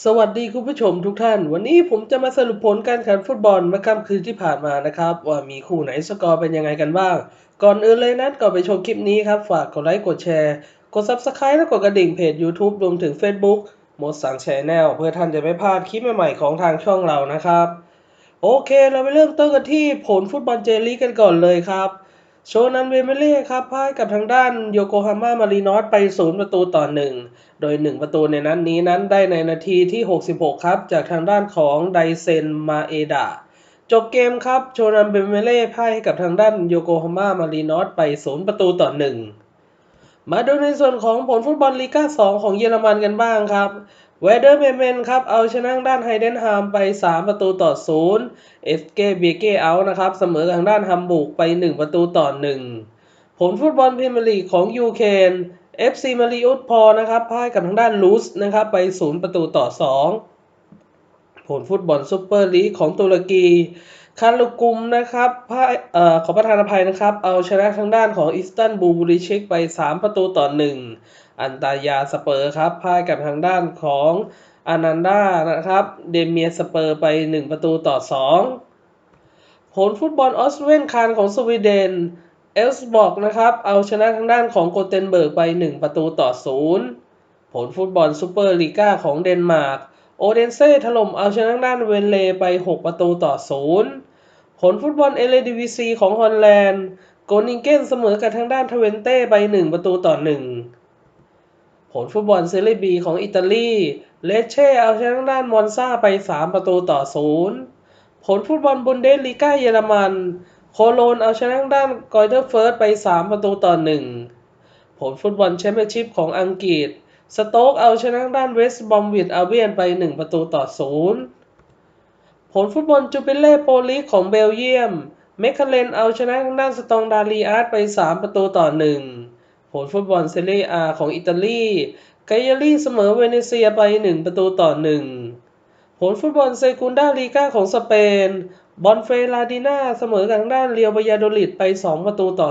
สวัสดีคุณผู้ชมทุกท่าน วันนี้ผมจะมาสรุปผลการแข่งฟุตบอลเมื่อค่ำคืนที่ผ่านมานะครับ ว่ามีคู่ไหนสกอร์เป็นยังไงกันบ้าง ก่อนอื่นเลยนั้นก่อนไปชมคลิปนี้ครับ ฝากกดไลค์กดแชร์ กด Subscribe และกดกระดิ่งเพจ YouTube รวมถึง Facebook หมดสังแชร์แนลเพื่อท่านจะไม่พลาดคลิปใหม่ๆของทางช่องเรานะครับ โอเคเราไปเริ่มต้นกันที่ผลฟุตบอลเจลีกกันก่อนเลยครับ โชนันเวเมเล่ครับพ่ายกับทางด้านโยโกฮาม่ามารีนอสไปศูนย์ประตูต่อหนึ่งโดย 1 ประตูในนั้นนี้นั้นได้ในนาทีที่ 66 ครับ จากทางด้านของไดเซนมาเอดาจบเกมครับ โชนันเวเมเล่พ่ายให้กับทางด้านโยโกฮาม่ามารีนอสไปศูนย์ประตูต่อหนึ่งมาดูในส่วนของผลฟุตบอลลีกา2 ของเยอรมันกันบ้างครับ เวเดอร์เมเมนครับ เอาชนะทางด้านไฮเดนฮามไป 3 ประตูต่อ0เอสเกเบเกเอานะครับ เสมอทางด้านฮัมบูร์กไป 1 ประตูต่อ 1 ผลฟุตบอลพรีเมียร์ลีกของยูเคน FC มาริอุสพอนะครับพ่ายกับทางด้านลูสนะครับไป 0 ประตูต่อ 2 ผลฟุตบอลซูเปอร์ลีกของตุรกีคารุกุมนะครับพ่ายเอ่อขอประทานอภัยนะครับ เอาชนะทางด้านของอิสตันบูลบูริเชกไป 3 ประตูต่อ 1 อันตายาสเปอร์ครับพ่ายกับทางด้านของอานันดานะครับ เดเมียสเปอร์ไป 1 ประตูต่อ 2 ผลฟุตบอลออสเวนคานของสวีเดนเอลส์บอกนะครับ เอาชนะทางด้านของโกเทนเบิร์กไป 1 ประตูต่อ 0 ผลฟุตบอลซูเปอร์ลีกาของเดนมาร์กโอเดนเซ่ถล่มเอาชนะทางด้านเวนเลไป 6 ประตูต่อ 0 ผลฟุตบอลเอเลดิวิซีของฮอลแลนด์โกนิงเกนเสมอกับทางด้านทเวนเต้ไป 1 ประตูต่อ 1 ผลฟุตบอลเซเรียบีของอิตาลี เลเช่เอาชนะด้านมอนซาไป 3 ประตูต่อ 0 ผลฟุตบอลบุนเดสลีกาเยอรมัน โคโลนเอาชนะด้านกอยเทอร์เฟิร์สไป 3 ประตูต่อ 1 ผลฟุตบอลแชมเปี้ยนชิพของอังกฤษ สโต๊กเอาชนะด้านเวสต์บอมวิดอาเบียนไป 1 ประตูต่อ 0 ผลฟุตบอลจูเปเล่โปลีของเบลเยียม เมคคาเลนเอาชนะด้านสตองดาลีอาร์ตไป 3 ประตูต่อ 1 ผลฟุตบอลเซเรียอาของอิตาลีไกเยรี่เสมอเวเนเซียไป 1 ประตูต่อ 1 ผลฟุตบอลเซกุนดาลีกาของสเปน บอนเฟลาดิน่าเสมอกับทางด้านเรียวบายาโดลิดไป 2 ประตูต่อ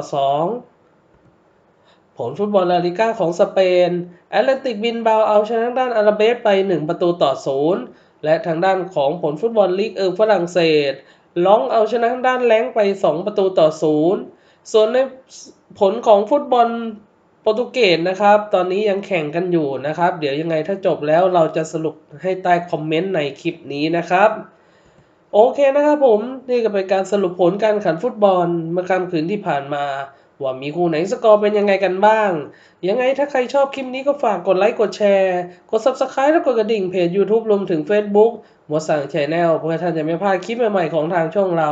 2 ผลฟุตบอลลาลิก้าของสเปนแอตเลติกบินบาวเอาชนะทางด้านอาราเบสไป 1 ประตูต่อ 0 และทางด้านของผลฟุตบอลลีกเออฝรั่งเศสล้องเอาชนะทางด้านแรงไป 2 ประตูต่อ 0 ส่วนในผลของฟุตบอล โปรตุเกสนะครับ ตอนนี้ยังแข่งกันอยู่นะครับ เดี๋ยวยังไงถ้าจบแล้วเราจะสรุปให้ใต้คอมเมนต์ในคลิปนี้นะครับ โอเคนะครับผม นี่ก็เป็นการสรุปผลการแข่งขันฟุตบอลเมื่อค่ำคืนที่ผ่านมาว่ามีคู่ไหนสกอร์เป็นยังไงกันบ้าง ยังไงถ้าใครชอบคลิปนี้ก็ฝากกดไลค์กดแชร์ กด Subscribe และกดกระดิ่งเพจ YouTube รวมถึง Facebook หมดสั่งแชนแนลเพื่อท่านจะไม่พลาดคลิปใหม่ๆของทางช่องเรา